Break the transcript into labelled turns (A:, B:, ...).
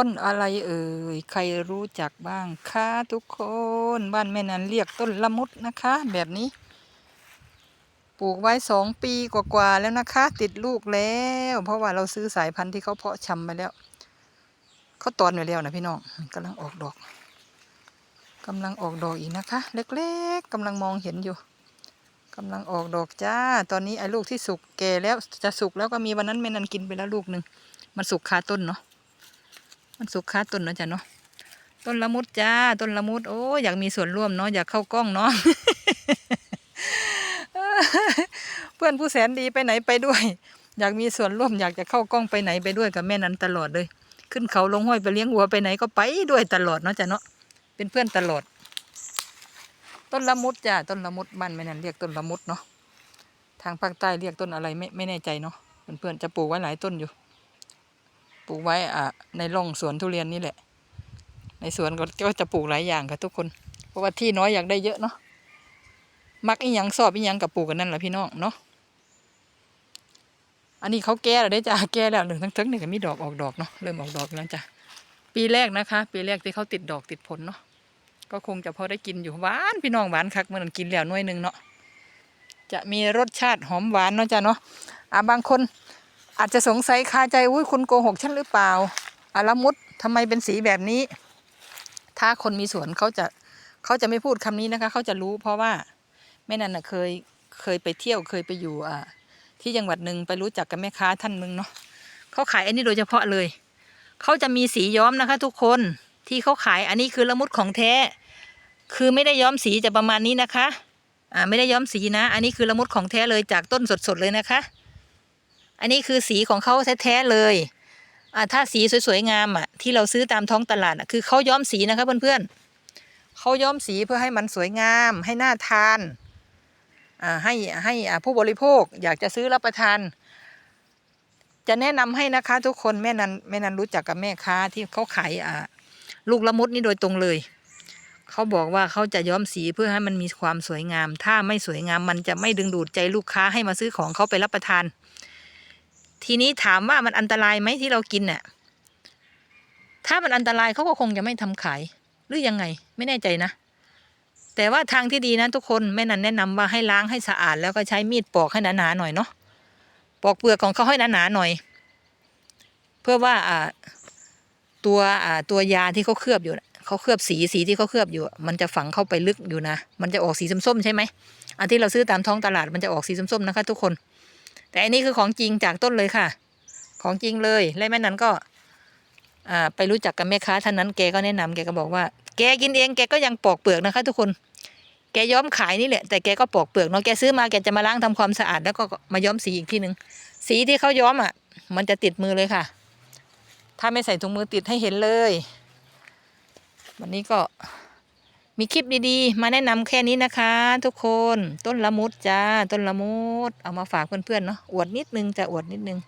A: ต้นอะไรเอ่ย ใครรู้จักบ้างคะทุกคน บ้านแม่นันเรียกต้นละมุดนะคะ แบบนี้ ปลูกไว้สองปีกว่าๆแล้วนะคะ ติดลูกแล้ว เพราะว่าเราซื้อสายพันธุ์ที่เขาเพาะชำไปแล้ว เขาตอนไว้แล้วนะพี่น้องกำลังออกดอกกำลังออกดอกอีกนะคะ เล็กๆกำลังมองเห็นอยู่กำลังออกดอกจ้า ตอนนี้ไอ้ลูกที่สุกแก่แล้วจะสุกแล้วก็มีวันนั้นแม่นันกินไปแล้วลูกหนึ่งมันสุกคาต้นเนาะ มันสุกคาต้นเนาะจ้ะเนาะต้นละมุดจ้า ต้นละมุดโอ้อยากมีส่วนร่วมเนาะอยากเข้ากล้องเนาะเพื่อนผู้แสนดีไปไหนไปด้วย อยากมีส่วนร่วมอยากจะเข้ากล้องไปไหนไปด้วยกับแม่นั้นตลอดเลย ขึ้นเขาลงห้วยไปเลี้ยงวัวไปไหนก็ไปด้วยตลอดเนาะจ้ะเนาะเป็นเพื่อนตลอด ต้นละมุดจ้าต้นละมุดบ้านแม่นั้นเรียกต้นละมุดเนาะทางภาคใต้เรียกต้นอะไรไม่ไม่แน่ใจเนาะเพื่อนๆจะปลูกไว้หลายต้นอยู่ ปลูกไว้อะในร่องสวนทุเรียนนี่แหละ ในสวนก็จะปลูกหลายอย่างค่ะทุกคน เพราะว่าที่น้อยอยากได้เยอะเนาะมักอีหยังสอบอีหยังกับปลูกกันนั่นแหละพี่น้องเนาะอันนี้เขาแก่แล้วได้จ้ะแก่แล้วหนึ่งทั้งทั้งนี่ก็มีดอกออกดอกเนาะเริ่มออกดอกแล้วจ้ะปีแรกนะคะ ปีแรกที่เขาติดดอกติดผลเนาะก็คงจะพอได้กินอยู่หวานพี่น้องหวานคักเมื่อนั้นกินแล้วน่วยหนึ่งเนาะจะมีรสชาติหอมหวานเนาะจ้ะเนาะอะบางคน อาจจะสงสัยคาใจอุ้ยคุณโกหกฉันหรือเปล่าอาละมุดทำไมเป็นสีแบบนี้ ถ้าคนมีสวนเขาจะเขาจะไม่พูดคำนี้นะคะ เขาจะรู้เพราะว่าแม่นันนะเคยเคยไปเที่ยวเคยไปอยู่อ่าที่จังหวัดหนึ่งไปรู้จักกับแม่ค้าท่านหนึ่งเนาะเขาขายอันนี้โดยเฉพาะเลย เขาจะมีสีย้อมนะคะ ทุกคนที่เขาขายอันนี้คือละมุดของแท้ คือไม่ได้ย้อมสีจะประมาณนี้นะคะอ่าไม่ได้ย้อมสีนะ อันนี้คือละมุดของแท้เลยจากต้นสดๆเลยนะคะ อันนี้คือสีของเขาแท้ๆเลยอ่าถ้าสีสวยๆงามอะที่เราซื้อตามท้องตลาดอะคือเขาย้อมสีนะคะเพื่อนๆเขาย้อมสีเพื่อให้มันสวยงาม ให้น่าทานอ่าให้ให้ผู้บริโภคอยากจะซื้อรับประทาน จะแนะนำให้นะคะทุกคนแม่นันแม่นันรู้จักกับแม่ค้าที่เขาขายอ่าลูกละมุดนี่โดยตรงเลยเขาบอกว่าเขาจะย้อมสีเพื่อให้มันมีความสวยงาม ถ้าไม่สวยงามมันจะไม่ดึงดูดใจลูกค้าให้มาซื้อของเขาไปรับประทาน ทีนี้ถามว่ามันอันตรายไหมที่เรากินเนี่ยถ้ามันอันตรายเขาก็คงจะไม่ทำขาย หรือยังไง ไม่แน่ใจนะ แต่ว่าทางที่ดีนะทุกคนแม่นันแนะนำว่าให้ล้างให้สะอาด แล้วก็ใช้มีดปอกให้หนาๆหน่อยเนาะปอกเปลือกของเขาให้หนาๆหน่อย เพื่อว่าอ่าตัวอ่าตัวยาที่เขาเคลือบอยู่เขาเคลือบสีสีที่เขาเคลือบอยู่ มันจะฝังเข้าไปลึกอยู่นะ มันจะออกสีส้มๆใช่ไหมอันที่เราซื้อตามท้องตลาดมันจะออกสีส้มๆนะคะ ทุกคน แต่อันนี้คือของจริงจากต้นเลยค่ะ ของจริงเลยและแม่นั้นก็อ่าไปรู้จักกับแม่ค้าท่านนั้นแกก็แนะนำแกก็บอกว่า แกกินเองแกก็ยังปอกเปลือกนะคะ ทุกคน แกย้อมขายนี่แหละแต่แกก็ปอกเปลือกเนาะแกซื้อมาแกจะมาล้างทำความสะอาดแล้วก็มาย้อมสีอีกทีหนึ่งสีที่เขาย้อมอะ มันจะติดมือเลยค่ะ ถ้าไม่ใส่ถุงมือติดให้เห็นเลย วันนี้ก็ มีคลิปดีๆ มาแนะนำแค่นี้นะคะ ทุกคนต้นละมุดจ้าต้นละมุดเอามาฝากเพื่อนๆเนาะอวดนิดนึงจะอวดนิดนึง